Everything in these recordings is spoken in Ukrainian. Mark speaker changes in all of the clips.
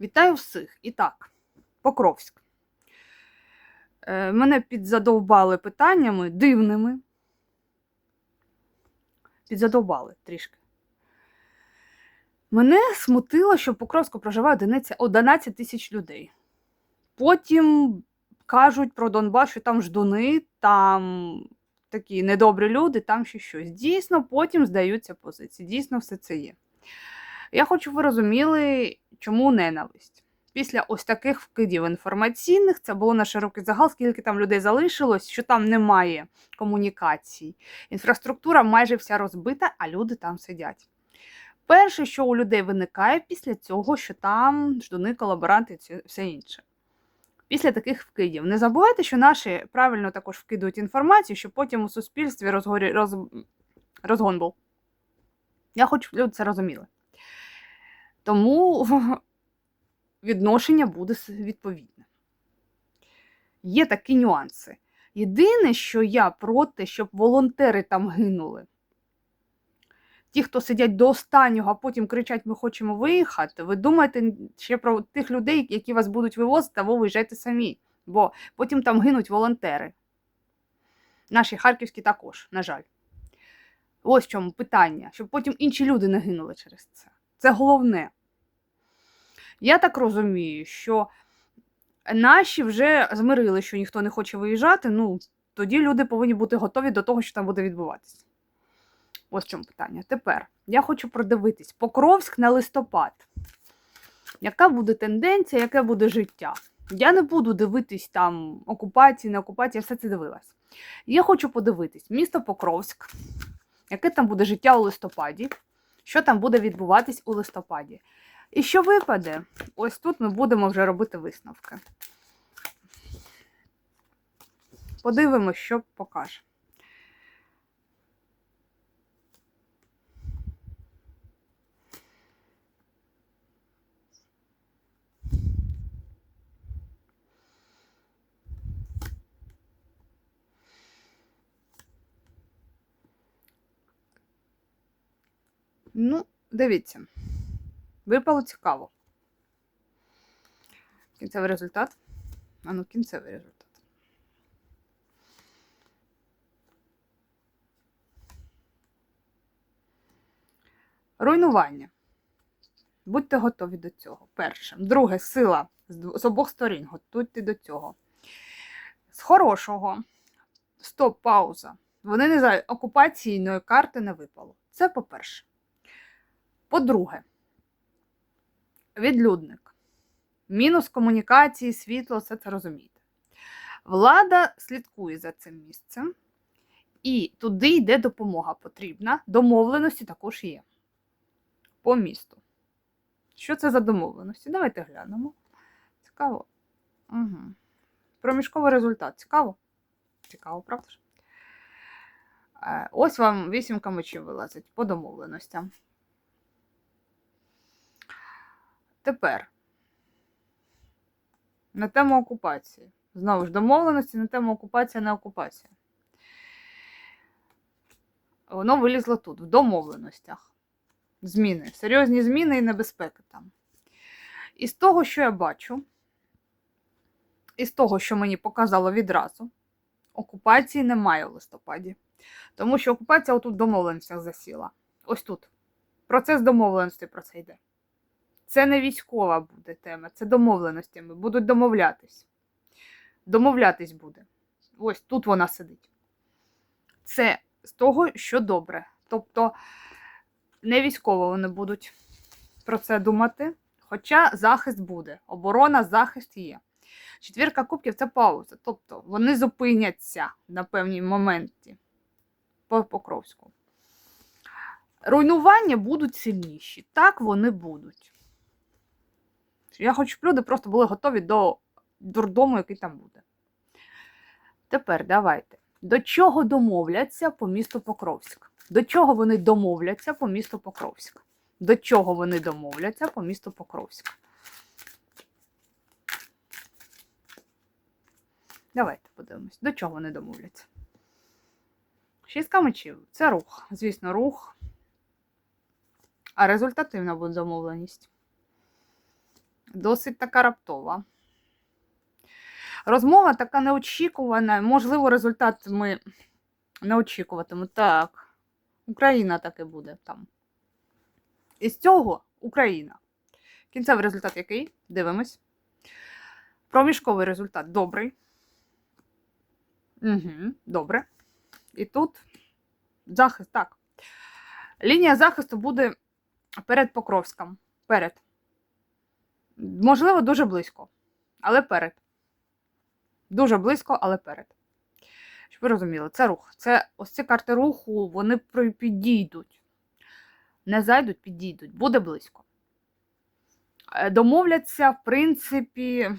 Speaker 1: Вітаю всіх. І так, Покровськ. Е, мене підзадовбали питаннями дивними. Підзадовбали трішки. Мене смутило, що в Покровську проживає одиниця 11 тисяч людей. Потім кажуть про Донбас, що там ждуни, там такі недобрі люди, там ще щось. Дійсно, потім здаються позиції. Дійсно, все це є. Я хочу, ви розуміли, чому ненависть. Після ось таких вкидів інформаційних це було на широкий загал, скільки там людей залишилось, що там немає комунікацій. Інфраструктура майже вся розбита, а люди там сидять. Перше, що у людей виникає після цього, що там ждуни, колаборанти і все інше. Після таких вкидів. Не забувайте, що наші правильно також вкидують інформацію, щоб потім у суспільстві розгорі... роз... розгон був. Я хочу, щоб люди це розуміли. Тому відношення буде відповідне. Є такі нюанси. Єдине, що я проти, щоб волонтери там гинули. Ті, хто сидять до останнього, а потім кричать, ми хочемо виїхати. Ви думаєте ще про тих людей, які вас будуть вивозити, а ви виїжджайте самі. Бо потім там гинуть волонтери. Наші харківські також, на жаль. Ось в чому питання, щоб потім інші люди не гинули через це. Це головне. Я так розумію, що наші вже змирили, що ніхто не хоче виїжджати. Ну, тоді люди повинні бути готові до того, що там буде відбуватися. Ось в чому питання. Тепер я хочу продивитись Покровськ на листопад. Яка буде тенденція, яке буде життя? Я не буду дивитись там окупації, не окупації, я все це дивилась. Я хочу подивитись місто Покровськ, яке там буде життя у листопаді, що там буде відбуватись у листопаді. І що випаде? Ось тут ми будемо вже робити висновки. Подивимось, що покаже. Ну, дивіться. Випало цікаво. Кінцевий результат. А ну, кінцевий результат. Руйнування. Будьте готові до цього. Перше. Друге, сила з обох сторін. Готуйте до цього. З хорошого. Стоп, пауза. Вони не знають, окупаційної карти не випало. Це по-перше. По-друге, відлюдник. Мінус комунікації, світло, все це розумієте. Влада слідкує за цим місцем, і туди йде допомога потрібна. Домовленості також є. По місту. Що це за домовленості? Давайте глянемо. Цікаво. Угу. Проміжковий результат. Цікаво? Цікаво, правда ж? Е, Ось вам вісімка мечів вилазить по домовленостям. Тепер на тему окупації. Знову ж домовленості на тему окупація, не окупація. Воно вилізло тут, в домовленостях. Зміни. Серйозні зміни і небезпеки там. І з того, що я бачу, і з того, що мені показало відразу, окупації немає в листопаді. Тому що окупація отут в домовленостях засіла. Ось тут. Процес домовленості про це йде. Це не військова буде тема, це домовленостями. Будуть домовлятись. Домовлятись буде. Ось тут вона сидить. Це з того, що добре. Тобто не військово вони будуть про це думати. Хоча захист буде. Оборона, захист є. Четвірка кубків це пауза. Тобто вони зупиняться на певній моменті по Покровську. Руйнування будуть сильніші. Так вони будуть. Я хочу, щоб люди просто були готові до дурдому, який там буде. Тепер давайте. До чого домовляться по місту Покровськ? До чого вони домовляться по місту Покровськ? До чого вони домовляться по місту Покровськ? Давайте подивимось, до чого вони домовляться. Шістка мечів це рух. Звісно, рух. А результативна буде домовленість. Досить така раптова. Розмова така неочікувана. Можливо, результат ми не очікуватимемо. Так, Україна таки буде там. Із цього Україна. Кінцевий результат який? Дивимось. Проміжковий результат добрий. Угу, добре. І тут захист, так. Лінія захисту буде перед Покровськом. Перед. Можливо, дуже близько. Але перед. Дуже близько, але перед. Щоб ви розуміли, це рух. Це ось ці карти руху, вони підійдуть. Не зайдуть, підійдуть. Буде близько. Е, Домовляться, в принципі,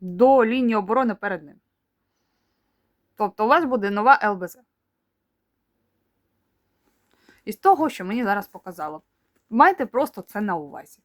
Speaker 1: до лінії оборони перед ним. Тобто у вас буде нова ЛБЗ. Із того, що мені зараз показало. Майте просто це на увазі.